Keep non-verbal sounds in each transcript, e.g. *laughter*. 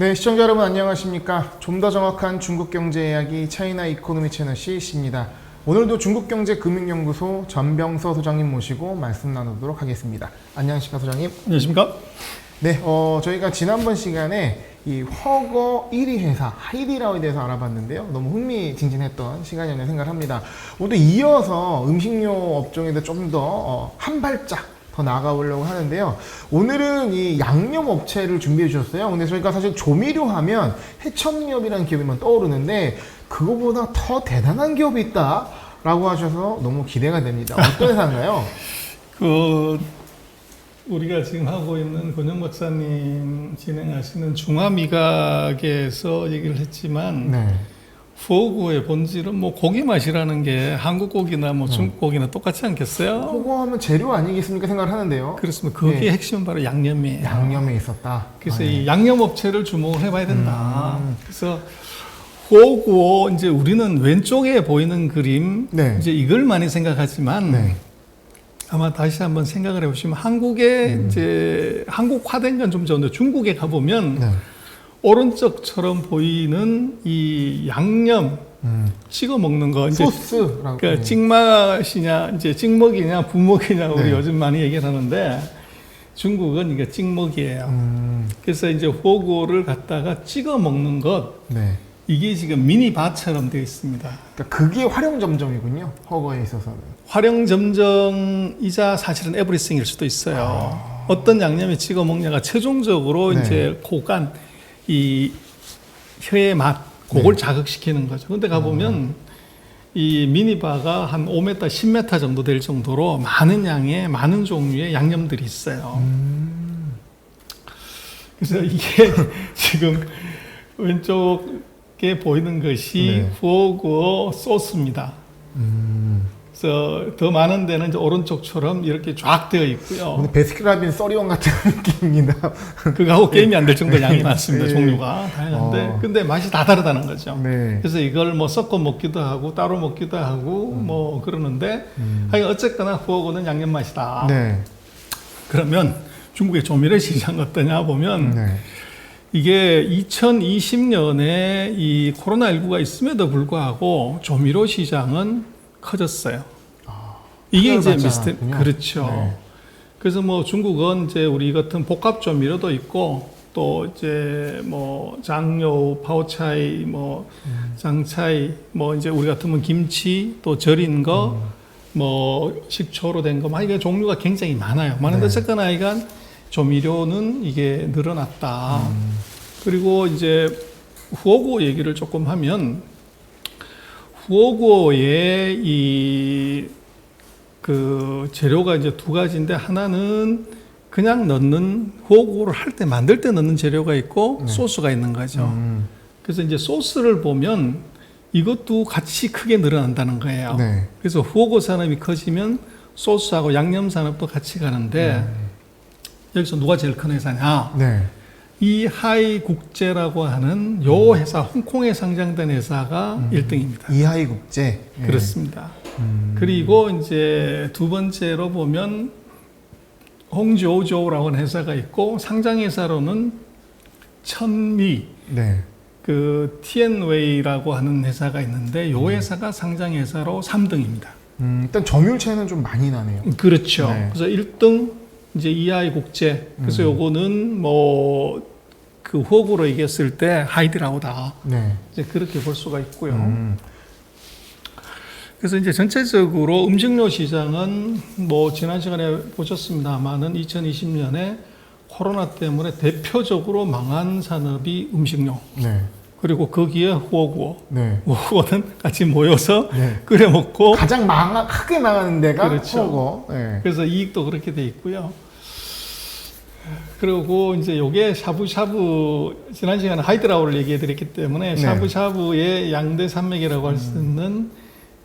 네, 시청자 여러분 안녕하십니까? 좀 더 정확한 중국 경제 이야기 차이나 이코노미 채널 CC입니다. 오늘도 중국경제금융연구소 전병서 소장님 모시고 말씀 나누도록 하겠습니다. 안녕하십니까, 소장님? 안녕하십니까? 네, 어, 저희가 지난번 시간에 이 허거 1위 회사 하이디라오에 대해서 알아봤는데요. 너무 흥미진진했던 시간이었네 생각합니다. 오늘 이어서 음식료 업종에 대해 좀더 어, 한 발짝 더 나가보려고 하는데요. 오늘은 이 양념 업체를 준비해 주셨어요. 근데 저희가 사실 조미료 하면 해천엽이라는 기업이만 떠오르는데 그거보다 더 대단한 기업이 있다 라고 하셔서 너무 기대가 됩니다. 어떤 회사인가요? *laughs* 그 우리가 지금 하고 있는 권영 박사님 진행하시는 중화미각에서 얘기를 했지만 네. 후어구의 본질은 뭐 고기 맛이라는 게 한국 고기나 뭐 중국 고기나 똑같지 않겠어요? 그거 하면 재료 아니겠습니까 생각을 하는데요. 그렇습니다. 거기에 네. 핵심은 바로 양념이에요. 양념에 있었다. 그래서 아, 네. 이 양념 업체를 주목을 해봐야 된다. 음. 그래서 후어구어 이제 우리는 왼쪽에 보이는 그림 네. 이제 이걸 많이 생각하지만 네. 아마 다시 한번 생각을 해보시면 한국에 음. 이제 한국화된 건좀 전데 중국에 가보면 네. 오른쪽처럼 보이는 이 양념 음. 찍어 먹는 거 이제 소스라고. 그러니까 찍맛이냐 이제 찍먹이냐 부먹이냐 우리 네. 요즘 많이 얘기를 하는데 중국은 이게 찍먹이에요. 음. 그래서 이제 호구를 갖다가 찍어 먹는 것 네. 이게 지금 미니 바처럼 되어 있습니다. 그러니까 그게 활용점정이군요. 허거에 있어서는. 활용 점정이자 사실은 에브리싱일 수도 있어요. 어떤 양념에 찍어 먹냐가 최종적으로 네. 이제 고간 이 혀의 맛 그걸 네. 자극시키는 거죠. 근데 가보면 이 미니바가 한 5m, 10m 정도 될 정도로 많은 양의 많은 종류의 양념들이 있어요. 음. 그래서 이게 *laughs* 지금 왼쪽에 보이는 것이 네. 후어구어 소스입니다. 음. 더 많은 데는 이제 오른쪽처럼 이렇게 쫙 되어 있고요. 베스킨라빈 써리원 같은 *laughs* 느낌입니다. 그거하고 게임이 안 될 정도 양이 많습니다. 네. 종류가 다양한데, 어. 근데 맛이 다 다르다는 거죠. 네. 그래서 이걸 뭐 섞어 먹기도 하고 따로 먹기도 하고 뭐 그러는데, 음. 하여간 어쨌거나 후어고는 양념 맛이다. 네. 그러면 중국의 조미료 시장 어떠냐 보면 네. 이게 2020년에 이 코로나19가 있음에도 불구하고 조미료 시장은 커졌어요. 이게 이제 않았군요. 그렇죠. 네. 그래서 뭐 중국은 이제 우리 같은 복합 조미료도 있고 또 이제 뭐 장료, 파오차이, 뭐 음. 장차이, 뭐 이제 우리 같으면 김치 또 절인 거, 음. 뭐 식초로 된 거, 막 이게 종류가 굉장히 많아요. 많은데 네. 어쨌거나 이간 조미료는 이게 늘어났다. 음. 그리고 이제 후어구어 얘기를 조금 하면 후어구어의 이 그 재료가 이제 두 가지인데 하나는 그냥 넣는 후어구어를 할 때 만들 때 넣는 재료가 있고 네. 소스가 있는 거죠. 음. 그래서 이제 소스를 보면 이것도 같이 크게 늘어난다는 거예요. 네. 그래서 후어구 산업이 커지면 소스하고 양념 산업도 같이 가는데 여기서 누가 제일 큰 회사냐? 네. 이 하이 국제라고 하는 요 회사 홍콩에 상장된 회사가 일 1등입니다. 이하이 국제. 네. 그렇습니다. 음. 그리고 이제 두 번째로 보면 홍조조라고 하는 회사가 있고 상장 회사로는 천미 네. 그 티엔웨이라고 하는 회사가 있는데 요 회사가 상장 회사로 3등입니다. 음, 일단 점유율 차이는 좀 많이 나네요. 그렇죠. 네. 그래서 1등 이제 이하이 국제. 그래서 음. 요거는 뭐 그 호구로 얘기했을 때 하이드라우다. 네. 이제 그렇게 볼 수가 있고요. 음. 그래서 이제 전체적으로 음식료 시장은 뭐 지난 시간에 보셨습니다만은 2020년에 코로나 때문에 대표적으로 망한 산업이 음식료. 네. 그리고 거기에 후어구어. 네. 후어구어는 같이 모여서 네. 끓여 먹고 가장 망하, 크게 망하는 데가 그렇죠. 허거. 네. 그래서 이익도 그렇게 돼 있고요. 그리고 이제 요게 샤브샤브 지난 시간에 하이드라우를 얘기해 드렸기 때문에 네. 샤브샤브의 양대 산맥이라고 할 수 있는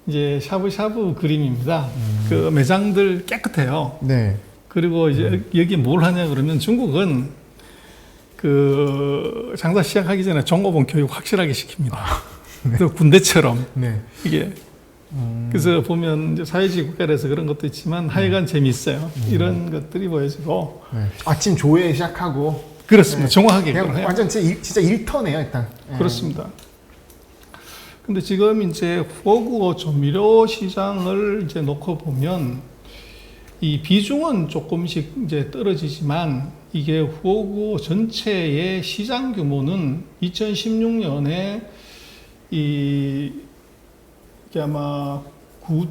이제 샤브샤브 그림입니다. 그 매장들 깨끗해요. 네. 그리고 이제 여기 뭘 하냐 그러면 중국은 그 장사 시작하기 전에 종업원 교육 확실하게 시킵니다. 그 군대처럼 네. 이게 음. 그래서 보면 이제 사회주의 국가라서 그런 것도 있지만 하여간 재미있어요. 이런 것들이 보여지고 네. 아침 조회 시작하고 그렇습니다. 네. 정확하게 그냥 해요. 완전 진짜, 일, 진짜 일터네요 일단. 예. 그렇습니다. 근데 지금 이제 후어구어 조미료 시장을 이제 놓고 보면 이 비중은 조금씩 이제 떨어지지만 이게 후어구어 전체의 시장 규모는 2016년에 이 이게 아마 구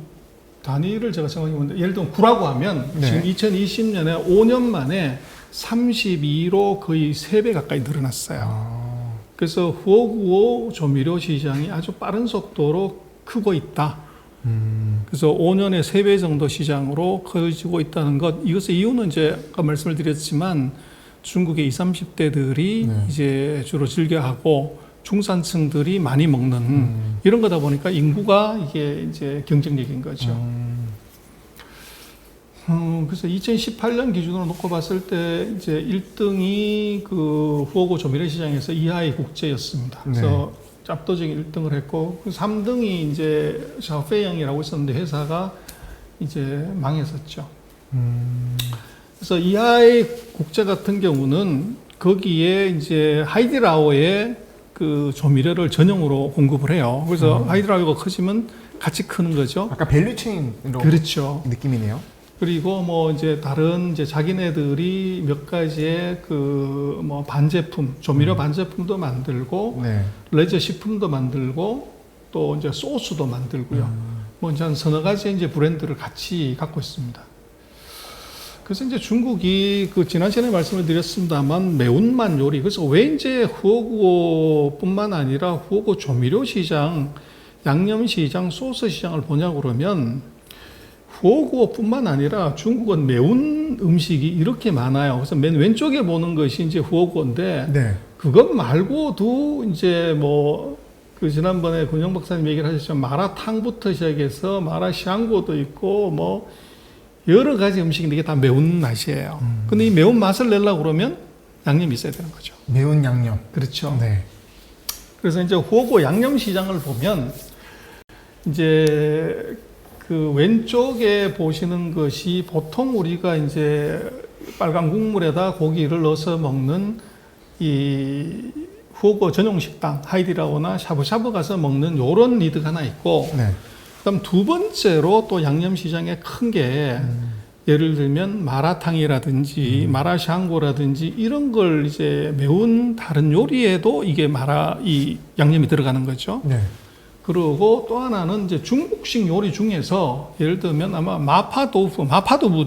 단위를 제가 생각해 보는데 예를 들면 구라고 하면 네. 지금 2020년에 5년 만에 32로 거의 3배 가까이 늘어났어요. 아, 그래서 후어구어 조미료 시장이 아주 빠른 속도로 크고 있다. 음, 그래서 5년에 3배 정도 시장으로 커지고 있다는 것. 이것의 이유는 이제 아까 말씀을 드렸지만 중국의 20, 30대들이 네. 이제 주로 즐겨하고 중산층들이 많이 먹는 음, 이런 거다 보니까 인구가 이게 이제 경쟁력인 거죠. 음, 음, 그래서 2018년 기준으로 놓고 봤을 때 이제 1등이 그 후어고 조미료 시장에서 이하이 국제였습니다. 그래서 압도적인 1등을 했고 3등이 이제 샤오페이영이라고 있었는데 회사가 이제 망했었죠. 음, 그래서 이하이 국제 같은 경우는 거기에 이제 하이디라오의 그 조미료를 전용으로 공급을 해요. 그래서 음. 하이디라오가 커지면 같이 크는 거죠. 아까 밸류 체인으로 그렇죠. 느낌이네요. 그리고 뭐 이제 다른 이제 자기네들이 몇 가지의 그 뭐 반제품, 조미료 반제품도 만들고 네. 레저 식품도 만들고 또 이제 소스도 만들고요. 음, 뭐 이제 한 서너 가지의 이제 브랜드를 같이 갖고 있습니다. 그래서 이제 중국이 그 지난 시간에 말씀을 드렸습니다만 매운맛 요리 그래서 왜 이제 후어구어뿐만 아니라 후어구 조미료 시장, 양념 시장, 소스 시장을 보냐고 그러면 후어구어뿐만 아니라 중국은 매운 음식이 이렇게 많아요. 그래서 맨 왼쪽에 보는 것이 이제 후어구어인데 네. 그것 말고도 이제 뭐 그 지난번에 군영 박사님 얘기를 하셨지만 마라탕부터 시작해서 마라샹궈도 있고 뭐 여러 가지 음식인데 이게 다 매운 맛이에요. 음. 근데 이 매운 맛을 내려고 그러면 양념이 있어야 되는 거죠. 매운 양념. 그렇죠. 네. 그래서 이제 후어고 양념 시장을 보면 이제 그 왼쪽에 보시는 것이 보통 우리가 이제 빨간 국물에다 고기를 넣어서 먹는 이 후어고 전용 식당 하이디라오나 샤브샤브 가서 먹는 요런 리드가 하나 있고 네. 그다음 두 번째로 또 양념 시장에 큰게 예를 들면 마라탕이라든지 마라샹궈라든지 이런 걸 이제 매운 다른 요리에도 이게 마라 이 양념이 들어가는 거죠. 네. 그리고 또 하나는 이제 중국식 요리 중에서 예를 들면 아마 마파도fu, 마파두부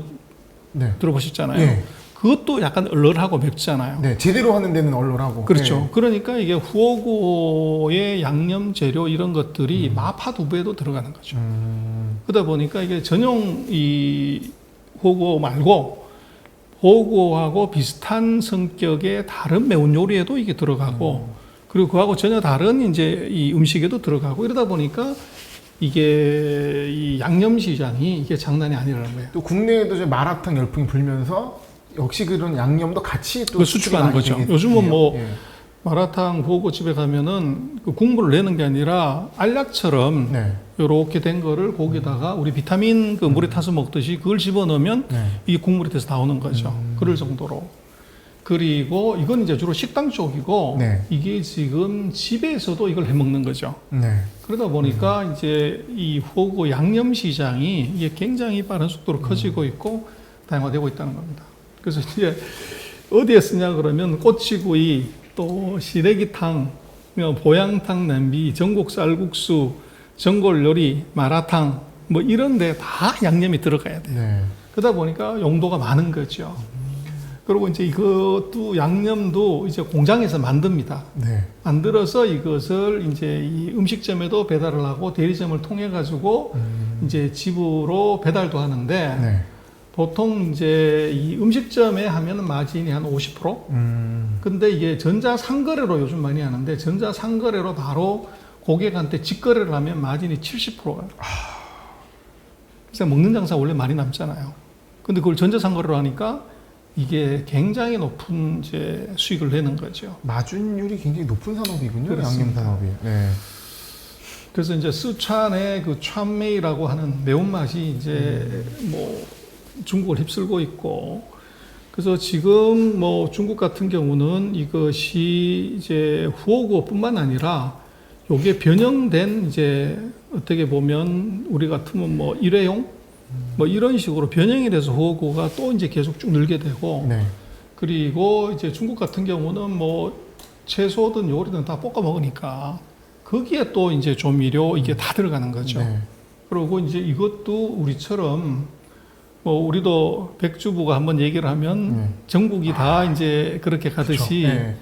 네. 들어보셨잖아요. 네. 그것도 약간 얼얼하고 맵잖아요. 네. 제대로 하는 데는 얼얼하고. 그렇죠. 네. 그러니까 이게 후어구의 양념 재료 이런 것들이 마파 두부에도 들어가는 거죠. 음, 그러다 보니까 이게 전용 이 호구 말고 호구하고 비슷한 성격의 다른 매운 요리에도 이게 들어가고 그리고 그하고 전혀 다른 이제 이 음식에도 들어가고 이러다 보니까 이게 이 양념 시장이 이게 장난이 아니라는 거예요. 또 국내에도 이제 마라탕 열풍이 불면서 역시 그런 양념도 같이 또그 수출하는 거죠. 요즘은. 뭐 예. 마라탕 호구 집에 가면은 그 국물을 내는 게 아니라 알약처럼 네. 요렇게 된 거를 거기다가 우리 비타민 그 물에 타서 먹듯이 그걸 집어넣으면 네. 이게 국물이 돼서 나오는 거죠. 음. 그럴 정도로. 그리고 이건 이제 주로 식당 쪽이고 네. 이게 지금 집에서도 이걸 해 먹는 거죠. 네. 그러다 보니까 이제 이 호구 양념 시장이 이게 굉장히 빠른 속도로 커지고 있고 다양화되고 있다는 겁니다. 그래서 이제 어디에 쓰냐 그러면 꼬치구이 또 시래기탕, 뭐 보양탕 냄비, 전국 쌀국수, 전골 요리, 마라탕 뭐 이런 데 다 양념이 들어가야 돼요. 네. 그러다 보니까 용도가 많은 거죠. 그리고 이제 이것도 양념도 이제 공장에서 만듭니다. 네. 만들어서 이것을 이제 이 음식점에도 배달을 하고 대리점을 통해 가지고 음, 이제 집으로 배달도 하는데 네. 보통 이제 이 음식점에 하면은 마진이 한 50%? 음, 근데 이게 전자 상거래로 요즘 많이 하는데 전자 상거래로 바로 고객한테 직거래를 하면 마진이 70%예요. 그래서 먹는 장사 원래 많이 남잖아요. 근데 그걸 전자 상거래로 하니까 이게 굉장히 높은 이제 수익을 내는 거죠. 마준율이 굉장히 높은 산업이군요. 양념 산업이. 네. 그래서 이제 스촨의 그 촨메이라고 하는 매운맛이 이제 뭐 중국을 휩쓸고 있고 그래서 지금 뭐 중국 같은 경우는 이것이 이제 후오구어뿐만 아니라 요게 변형된 이제 어떻게 보면 우리 같으면 뭐 일회용 뭐 이런 식으로 변형이 돼서 후오구가 또 이제 계속 쭉 늘게 되고 네. 그리고 이제 중국 같은 경우는 뭐 채소든 요리든 다 볶아 먹으니까 거기에 또 이제 조미료 이게 다 들어가는 거죠. 네. 그리고 이제 이것도 우리처럼 뭐 우리도 백주부가 한번 얘기를 하면 네. 전국이 다 이제 그렇게 가듯이. 네.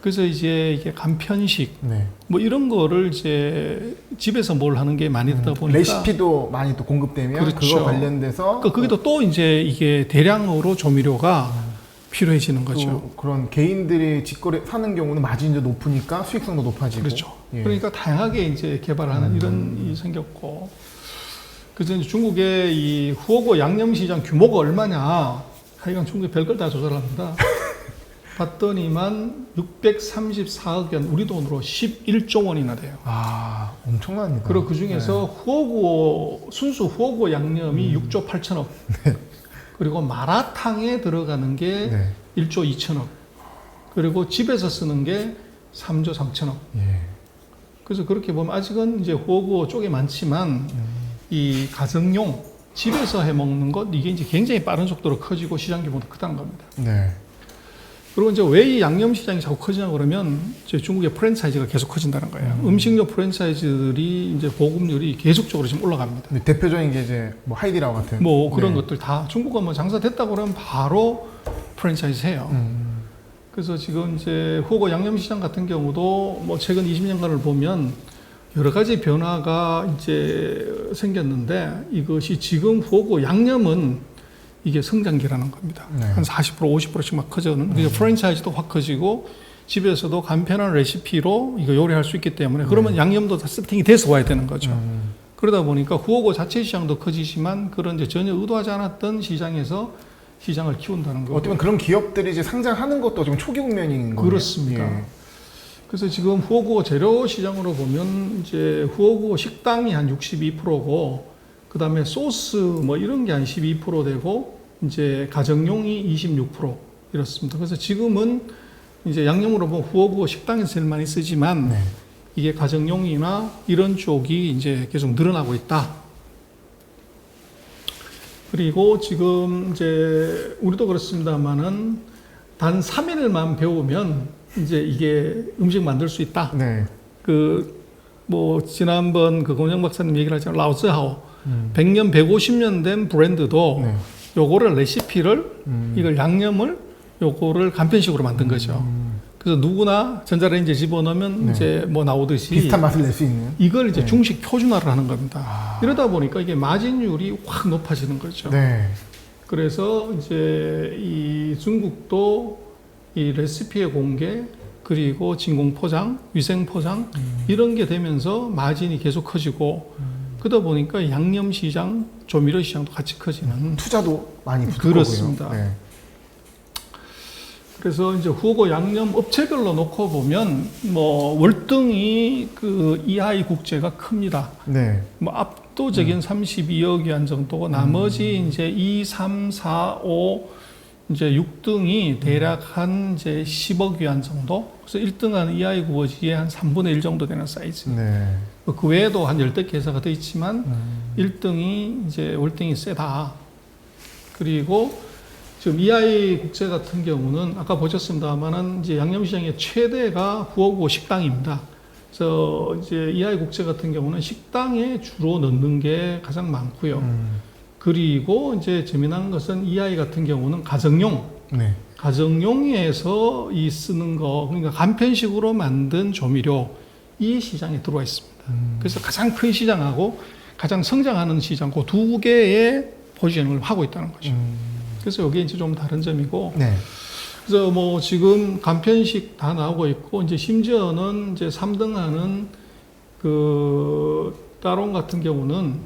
그래서 이제 이게 간편식 네. 뭐 이런 거를 이제 집에서 뭘 하는 게 많이 되다 보니까 음, 레시피도 많이 또 공급되면 그 그렇죠. 거 관련돼서 그러니까 거기도 또 이제 이게 대량으로 조미료가 필요해지는 또 거죠. 그런 개인들이 직거래 사는 경우는 마진도 높으니까 수익성도 높아지고. 그렇죠. 예. 그러니까 다양하게 이제 개발하는 이런 이 생겼고 그래서 이제 중국의 이 후오고 양념 시장 규모가 얼마냐 하여간 중국이 별걸 다 조절합니다. 봤더니만 634억 원 우리 돈으로 11조 원이나 돼요. 아 엄청납니다. 그리고 그 중에서 후오고 순수 후오고 양념이 6조 8천억. *laughs* 그리고 마라탕에 들어가는 게 네. 1조 2천억. 그리고 집에서 쓰는 게 3조 3천억. 예. 그래서 그렇게 보면 아직은 이제 호구 쪽에 많지만 이 가정용 집에서 해 먹는 것 이게 이제 굉장히 빠른 속도로 커지고 시장 규모도 크다는 겁니다. 네. 그리고 이제 왜 이 양념 시장이 자꾸 커지냐 그러면 이제 중국의 프랜차이즈가 계속 커진다는 거예요. 음. 식료 프랜차이즈들이 이제 보급률이 계속적으로 지금 올라갑니다. 근데 대표적인 게 이제 뭐 하이디라오 같은. 뭐 그런 네. 것들 다 중국은 뭐 장사 됐다 그러면 바로 프랜차이즈 해요. 음. 그래서 지금 이제 호거 양념 시장 같은 경우도 뭐 최근 20년간을 보면 여러 가지 변화가 이제 생겼는데 이것이 지금 호거 양념은 이게 성장기라는 겁니다. 네. 한 40% 50%씩 막 커져는. 그러니까 프랜차이즈도 확 커지고 집에서도 간편한 레시피로 이거 요리할 수 있기 때문에 그러면 양념도 다 세팅이 돼서 와야 되는 거죠. 음. 그러다 보니까 후오고 자체 시장도 커지지만 그런 이제 전혀 의도하지 않았던 시장에서 시장을 키운다는. 어떻게 보면 그런 기업들이 이제 상장하는 것도 지금 초기 국면인 거예요. 그렇습니다. 예. 그래서 지금 후오구 재료 시장으로 보면 이제 후오구 식당이 한 62%고 그 다음에 소스 뭐 이런 게 한 12% 되고 이제 가정용이 26% 이렇습니다. 그래서 지금은 이제 양념으로 보면 후오구 식당에서 제일 많이 쓰지만 네. 이게 가정용이나 이런 쪽이 이제 계속 늘어나고 있다. 그리고 지금 이제 우리도 그렇습니다만은 단 3일만 배우면 이제 이게 음식 만들 수 있다. 네. 그 뭐 지난번 그 공영 박사님 얘기를 하지만 라오스하오 음. 100년 150년 된 브랜드도 네. 요거를 레시피를 음. 이걸 양념을 요거를 간편식으로 만든 거죠. 음. 그래서 누구나 전자레인지에 집어넣으면 네. 이제 뭐 나오듯이 비슷한 맛을 낼 수 있는. 이걸 이제 네. 중식 표준화를 하는 겁니다. 아. 이러다 보니까 이게 마진율이 확 높아지는 거죠. 네. 그래서 이제 이 중국도 이 레시피의 공개 그리고 진공 포장, 위생 포장 음. 이런 게 되면서 마진이 계속 커지고 그러다 보니까 양념 시장, 조미료 시장도 같이 커지는 투자도 많이 붙을 그렇습니다. 네. 그래서 이제 후고 양념 업체별로 놓고 보면 뭐 월등히 그 이하이 국제가 큽니다. 네. 뭐 압도적인 32억 위안 정도고 나머지 이제 2, 3, 4, 5 이제 6등이 대략 한 이제 10억 위안 정도. 그래서 1등한 이하이 구워지의 한 3분의 1 정도 되는 사이즈. 네. 그 외에도 한 10대 회사가 더 있지만 음. 1등이 이제 월등히 세다. 그리고 지금 이하이 국제 같은 경우는 아까 보셨습니다만은 이제 양념시장의 최대가 후오구 식당입니다. 그래서 이제 이하이 국제 같은 경우는 식당에 주로 넣는 게 가장 많고요. 음. 그리고 이제 재미난 것은 이하이 같은 경우는 가정용, 네. 가정용에서 이 쓰는 거 그러니까 간편식으로 만든 조미료 이 시장에 들어와 있습니다. 음. 그래서 가장 큰 시장하고 가장 성장하는 시장 그 두 개의 포지션을 하고 있다는 거죠. 음. 그래서 이게 이제 좀 다른 점이고 네. 그래서 뭐 지금 간편식 다 나오고 있고 이제 심지어는 이제 3등하는 그 따롱 같은 경우는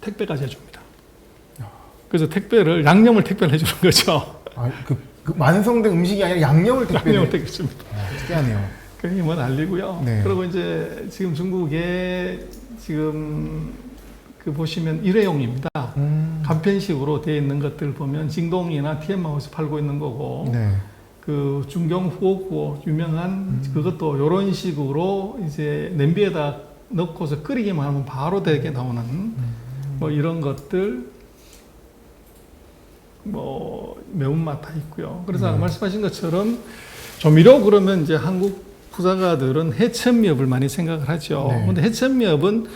택배까지 해줍니다. 그래서 택배를 양념을 택배를 해주는 거죠. 아, 그, 그 완성된 음식이 아니라 양념을 택배를. 양념을 택배 줍니다. 아, 특이하네요. 그게 뭐 난리고요. 네. 그리고 이제 지금 중국에 지금 그 보시면 일회용입니다. 음. 간편식으로 되어 있는 것들 보면 징동이나 TM하우스 팔고 있는 거고 네. 그 중경 후오구 유명한 그것도 이런 식으로 이제 냄비에다 넣고서 끓이기만 하면 바로 되게 나오는 뭐 이런 것들 뭐 매운맛 다 있고요. 그래서 네. 말씀하신 것처럼 조미료 그러면 이제 한국 부자가들은 해천미업을 많이 생각을 하죠. 네. 근데 해천미업은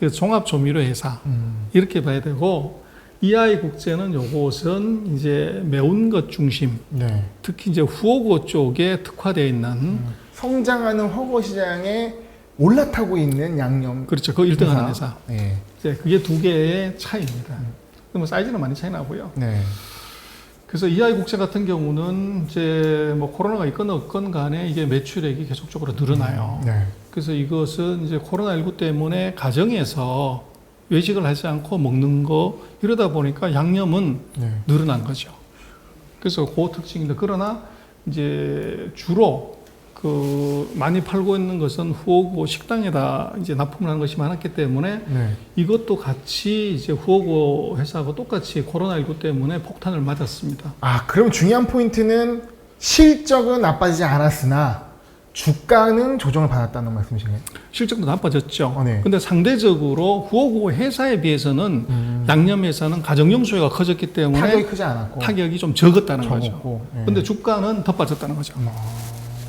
그 종합 조미료 회사 음. 이렇게 봐야 되고 이하이 국제는 요것은 이제 매운 것 중심 네. 특히 이제 후오고 쪽에 특화되어 있는 성장하는 허거 시장에 올라타고 있는 양념. 그렇죠. 그 1등하는 회사. 네. 이제 그게 두 개의 차이입니다. 그러면 사이즈는 많이 차이 나고요. 네. 그래서 이하이 국제 같은 경우는 이제 뭐 코로나가 있건 없건 간에 이게 매출액이 계속적으로 늘어나요. 네. 그래서 이것은 이제 코로나19 때문에 가정에서 외식을 하지 않고 먹는 거 이러다 보니까 양념은 네. 늘어난 거죠. 그래서 그 특징인데 그러나 이제 주로 그 많이 팔고 있는 것은 후오고 식당에다 이제 납품을 하는 것이 많았기 때문에 네. 이것도 같이 이제 후오고 회사하고 똑같이 코로나19 때문에 폭탄을 맞았습니다. 아, 그럼 중요한 포인트는 실적은 나빠지지 않았으나 주가는 조정을 받았다는 말씀이신가요? 실적도 나빠졌죠. 어, 네. 근데 상대적으로 후오고 회사에 비해서는 음. 양념 회사는 가정용 수요가 커졌기 때문에 타격이 크지 않았고. 타격이 좀 적었다는 거죠. 적었고. 네. 근데 주가는 더 빠졌다는 거죠. 음.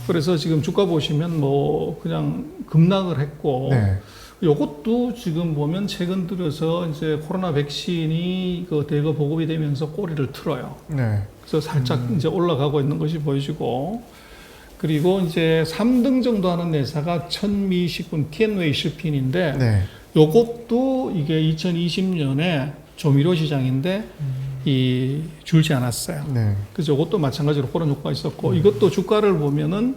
그래서 지금 주가 보시면 뭐 그냥 급락을 했고 네. 요것도 지금 보면 최근 들어서 이제 코로나 백신이 그 대거 보급이 되면서 꼬리를 틀어요. 네. 그래서 살짝 이제 올라가고 있는 것이 보여지고 그리고 이제 3등 정도 하는 회사가 천미식품 TN웨이 실핀인데 네. 요것도 이게 2020년에 조미료 시장인데 이 줄지 않았어요. 네. 그래서 이것도 마찬가지로 그런 효과가 있었고 이것도 주가를 보면은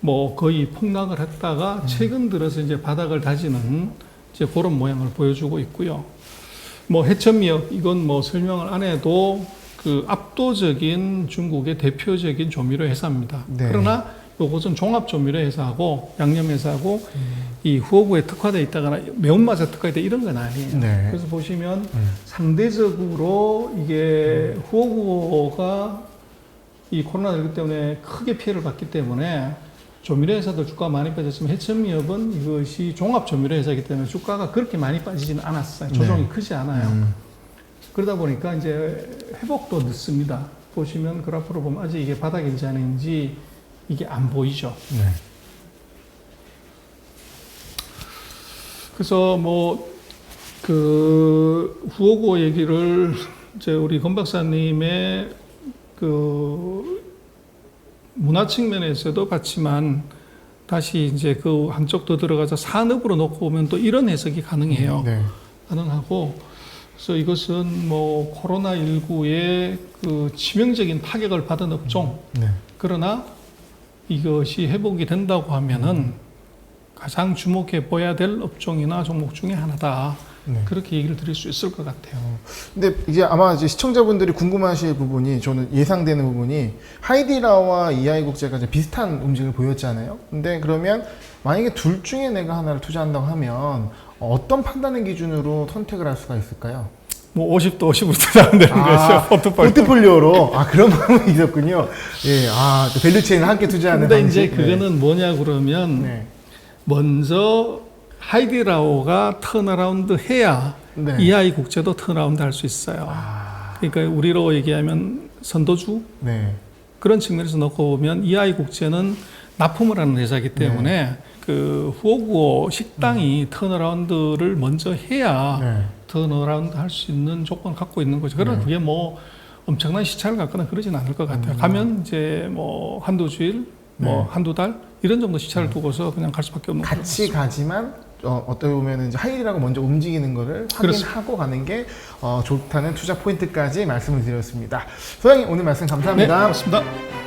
뭐 거의 폭락을 했다가 최근 들어서 이제 바닥을 다지는 이제 그런 모양을 보여주고 있고요. 뭐 해천미역 이건 뭐 설명을 안 해도 그 압도적인 중국의 대표적인 조미료 회사입니다. 네. 그러나 이것은 종합 조미료 회사하고 양념 회사하고 이 후오구에 특화되어 있다거나 매운맛에 특화되어 이런 건 아니에요. 네. 그래서 보시면 음. 상대적으로 이게 후오구가 이 코로나19 때문에 크게 피해를 봤기 때문에 조미료 회사들 주가 많이 빠졌지만 해천미업은 이것이 종합 조미료 회사이기 때문에 주가가 그렇게 많이 빠지지는 않았어요. 조정이 네. 크지 않아요. 음. 그러다 보니까 이제 회복도 늦습니다. 보시면 그래프로 보면 아직 이게 바닥인지 아닌지 이게 안 보이죠. 네. 그래서 뭐 그 후오고 얘기를 이제 우리 권 박사님의 그 문화 측면에서도 봤지만 다시 이제 그 한쪽 더 들어가서 산업으로 놓고 보면 또 이런 해석이 가능해요. 네. 가능하고 그래서 이것은 뭐 코로나 19의 그 치명적인 타격을 받은 업종 네. 그러나 이것이 회복이 된다고 하면은 가장 주목해 봐야 될 업종이나 종목 중에 하나다. 네. 그렇게 얘기를 드릴 수 있을 것 같아요. 근데 이제 아마 이제 시청자분들이 궁금하실 부분이 저는 예상되는 부분이 하이디라와 이하이 국제가 이제 비슷한 움직임을 보였잖아요. 근데 그러면 만약에 둘 중에 내가 하나를 투자한다고 하면 어떤 판단의 기준으로 선택을 할 수가 있을까요? 뭐 50도 50으로 투자하면 되는 아, 거죠. 포트폴리오. 포트폴리오로 아 그런 *laughs* 부분이 있었군요. 예, 아또 밸류체인을 함께 투자하는 근데 방식. 이제 그거는 뭐냐 그러면 네. 먼저 하이디라오가 턴어라운드 해야 네. 이하이 국제도 턴어라운드 할 수 있어요. 아, 그러니까 우리로 얘기하면 선도주 네. 그런 측면에서 놓고 보면 이하이 국제는 납품을 하는 회사이기 때문에 그 후오구오 식당이 턴어라운드를 먼저 해야 네. 턴어라운드 할 수 있는 조건을 갖고 있는 거죠. 그러나 네. 그게 뭐 엄청난 시차를 갖거나 그러진 않을 것 같아요. 가면 이제 뭐 한두 주일, 뭐 음. 네. 한두 달 이런 정도 시차를 두고서 그냥 갈 수밖에 없는 같이 거죠. 가지만 어, 어떻게 보면 이제 하이디라고 먼저 움직이는 거를 확인하고 가는 게 어, 좋다는 투자 포인트까지 말씀을 드렸습니다. 소장님 오늘 말씀 네, 감사합니다. 고맙습니다.